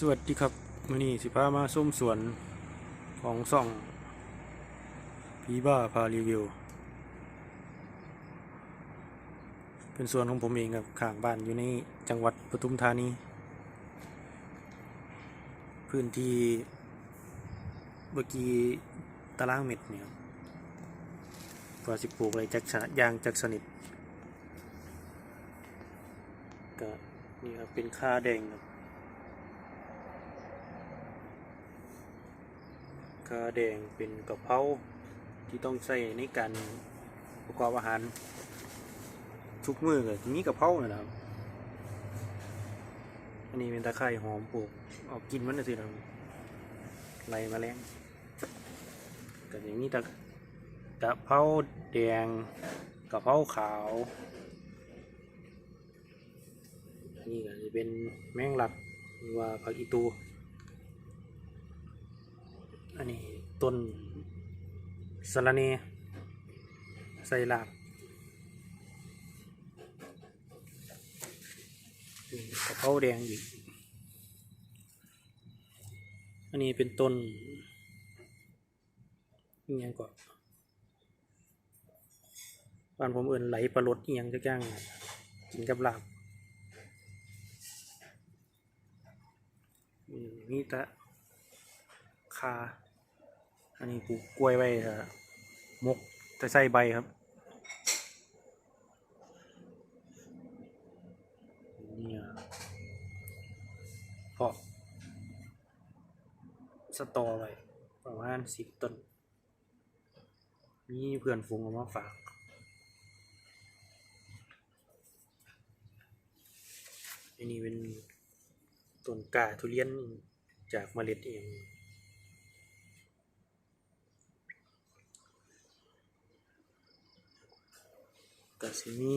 สวัสดีครับมื่อนี้สิพามาส้มสวนของซ่องพีบ้าพารีวิว เป็นสวนของผมเองครับข้างบ้านอยู่ในจังหวัดปทุมธานี พื้นที่เมื่อกี้ตารางเม็ดเนี่ยกว่าสิปลูกอะไรจักชะยางจักสนิทก็นี่ครับเป็นค่าแดงครับ กาแดงเป็นกระเพราที่ต้องใส่ในการประกอบอาหารทุกมือเลยมีกระเพราเนี่ยนะครับ อันนี้เป็นตะไคร่หอมปลูกเอากินมันนะสิครับไล่แมาแรงก็อย่างนี้ตะกระเพราแดงกระเพราขาวนนี้ก็จะเป็นแมงลักหรือว่าผักอีตู อันนี้ ต้นสะระเนใส่ลาบนี่กะเพราแดงอีก อันนี้เป็นต้นอิหยังก่อนบ้านผมเอื่นไหลปลาลดอิหยังจะย่างกินกับลาบมนี่ตะคา อันนี้ปลูกกล้วยไว้เอ่อมกแต่ใส่ใบครับ นี่เพาะสตอไว้ประมาณสิบต้น มีเพื่อนฝูงเอามาฝากอันนี้เป็นต้นกาทุเรียนจากเมล็ดเอง ก็สิมี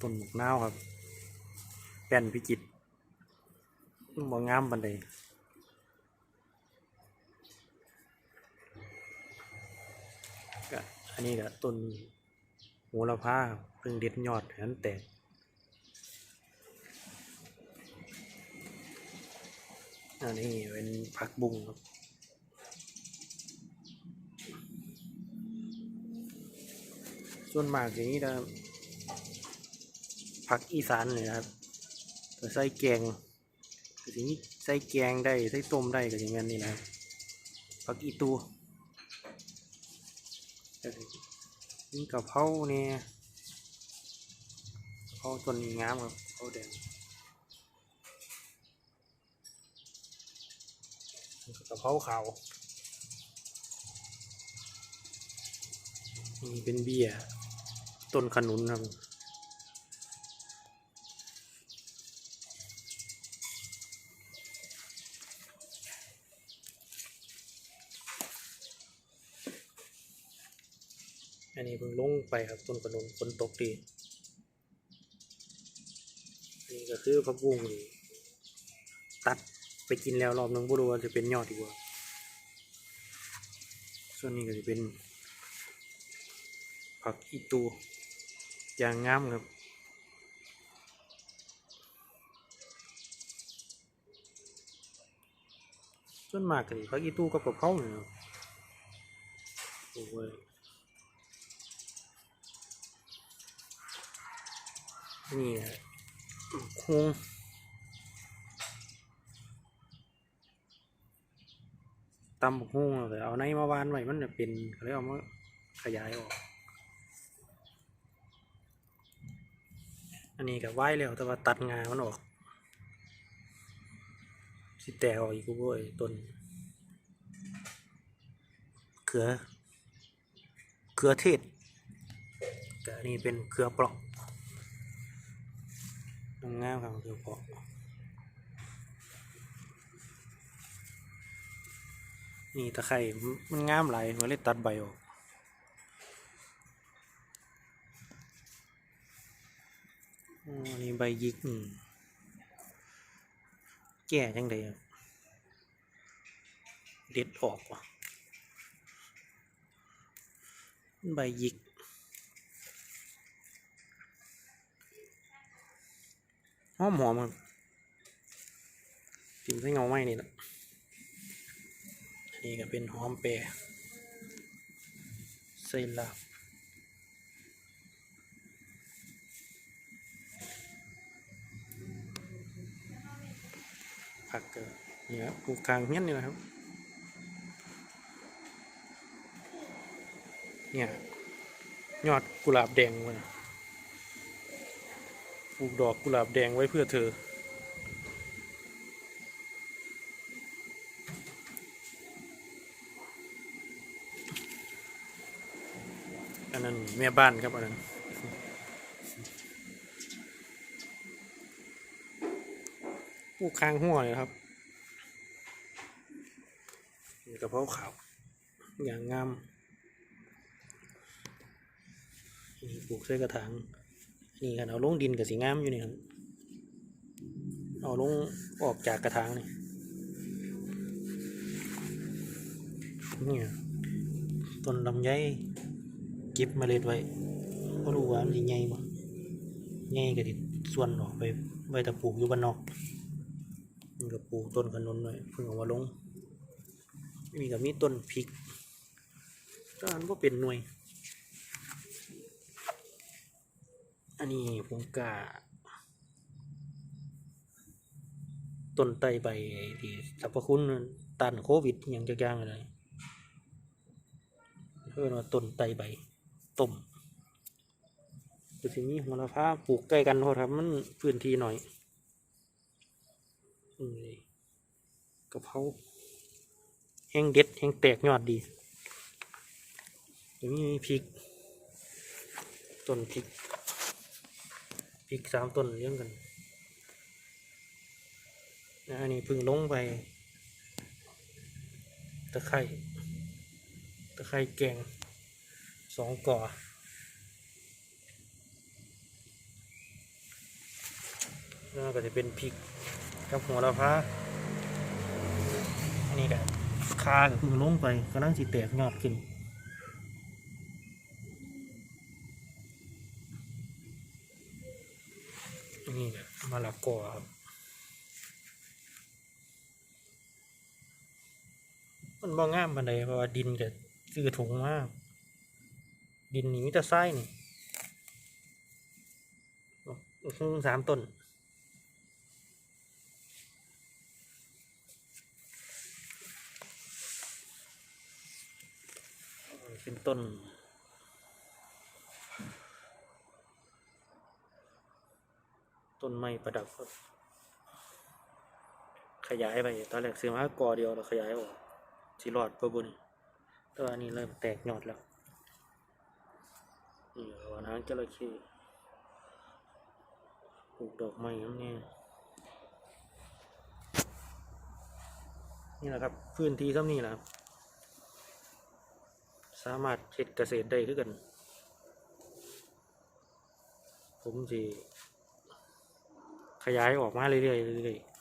ต้นหมกนาวครับแป้นพิจิตรบ่งามบันไดก็อันนี้ก็ต้นโหระพาเพิ่งเด็ดยอดให้นแตกอันนี้เป็นผักบุ้งครับ ส่วนมากอย่างนี้นะผักอีสานเลยนะครับก็ใส่แกงก็ทีนี้ใส่แกงได้ใส่ต้มได้ก็อย่างนั้นนี่นะครับผักอีตูนี่กะเพราเนี่ยเพราต้นงามครับเพราแดงกะเพราขาวนี่เป็นเบี้ย ต้นขนุนครับ อันนี้เพิ่งลงไปครับต้นขนุนฝนตกดีอันนี่ก็คือผักบุ้งตัดไปกินแล้วรอบนึงบ่รู้ว่าจะเป็นยอดดีกว่า ส่วนนี้ก็จะเป็นผักอีตู อย่างงามครับส่วนมากก็สิผักอีตู้กับกะเพราเนี่ยโอ้ยนี่คงตำบักฮุ่งเลยเอาในมาวานไว้มันจะเป็นเขาเรียกเอามาขยายออก อันนี้ก็ไหว้แล้วแต่ว่าตัดงามันออกสิแตกออกอีกกูโว้ยต้นเขือเขือเทศแต่อันนี้เป็นเขือเปราะงามครับเขือเปราะนี่ตะไคร่มันงามหลายมันเลยตัดใบออก อันนี้ใบยิกอืมแก่จังเลยเด็ดออกว่ะใบยิกหอมหอมครับกินใส่เงาไม้นี่แหละนนี้ก็เป็นหอมแปรใส่ลาบ ผักก็นี่ครับปลูกกลางเฮี้ยนนี่แหละครับ เนี่ยยอดกุหลาบแดงไว้ปลูกดอกกุหลาบแดงไว้เพื่อเธอ อันนั้นแม่บ้านครับอันนั้น ปลูกคางหัวเลยครับกระเพราขาวอย่างงามนี่ปลูกใส่กระถางนี่กันเอาลงดินกับสีงามอยู่นี่ครับเอาลงออกจากกระถางนี่นี่ต้นลำไยเก็บเมล็ดไว้ก็รู้ว่ามันสิใหญ่บ่ใหญ่ก็ติส่วนออกไปไว้แต่ปลูกอยู่บ้านนอก นก็ปลูกต้นขนุนไว้เพิ่งเอามาลงมีกับมีต้นพริกก็อันก็เป็นหน่วย อันนี้ผมกะต้นไตใบที่สรรพคุณต้านโควิดอย่างจักอย่างอะไรเพื่อนว่าต้นไตใบต้มคือสิมีหัวละพาปลูกใกล้กันโทษครับมันพื้นที่หน่อย นี่กะเพราแห้งเด็ดแห้งแตกยอดดีเดี๋ยวมีพริกต้นพริกพริกสามต้นเลี้ยงกันนะอันนี้พึ่งลงไปตะไคร่ตะไคร่แกงสองก่อแล้วก็จะเป็นพริก กับหัวละพาอันนี้ก็คาก็เพึ่งลงไปกำลังสิแตกยอดขึ้นนี่เนี่ยมะละกอครับมันบ่งามปานใดเพราะว่าดินก็ซื้อถุงมาก ดินนี่มีแต่ทรายนี่ครึ่งสามต้น เป็นต้น ต้นไม้ประดับครับขยายไป ตอนแรกซื้อมากอเดียวแล้วขยายออกสิรอดปะบุญแต่ว่าอันนี้เริ่มแตกยอดแล้วนี่หัวน้ำจระเข้ปลูกดอกไม้ครับเนี่ยนี่แหละครับ พื้นที่ซ้ำนี่แหละครับ สามารถเฮ็ดเกษตรได้คือกัน ผมสิขยายออกมาเรื่อยๆเรื่อยๆ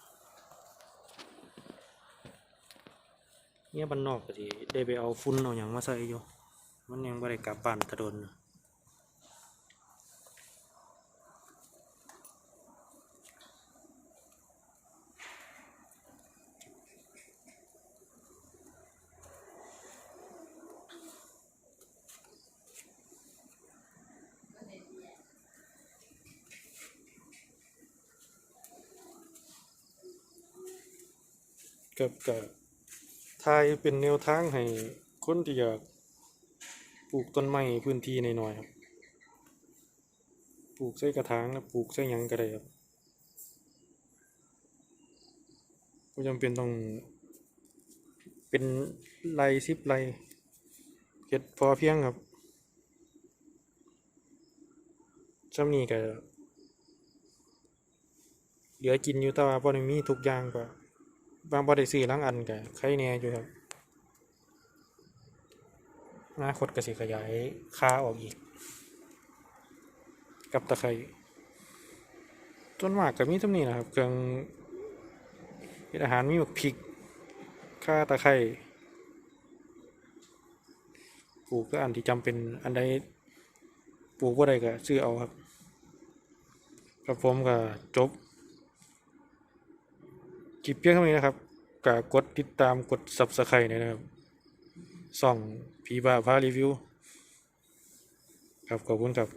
เนี่ยบ้านนอกก็สิได้ไปเอาฟุ้นเอาอย่างมาใส่อยู่มันยังบ่ได้กลับบ้านตะโดน กับกับทายเป็นแนวทางให้คนที่อยากปลูกต้นไม้พื้นที่หน่อยๆครับ ปลูกใส่กระถางแล้วปลูกใส่ยังก็ได้ครับบ่จำเป็นต้อง เป็นไรสิบไรเฮ็ดพอเพียงครับจำนี้ก็เหลือกินอยู่แต่ว่าบ่ได้มีทุกอย่างก็ บางบ่ได้ซื้อหลังอันก็ใครแหน่อยู่ครับอนาคตกสิขยายค่าออกอีก กับตะไคร้ต้นหมากก็มีเท่านี้นะครับเครื่องอาหารมีบักพริกข่าตะไคร้ปลูกก็อันที่จำเป็นอันใดปลูกบ่ได้ก็ซื้อเอาครับกับผมก็จบ คลิปเพียงเท่านี้นะครับกกดติดตามกด subscribe หน่อยนะครับส่องพีบาพารีวิว ครับ ขอบคุณครับ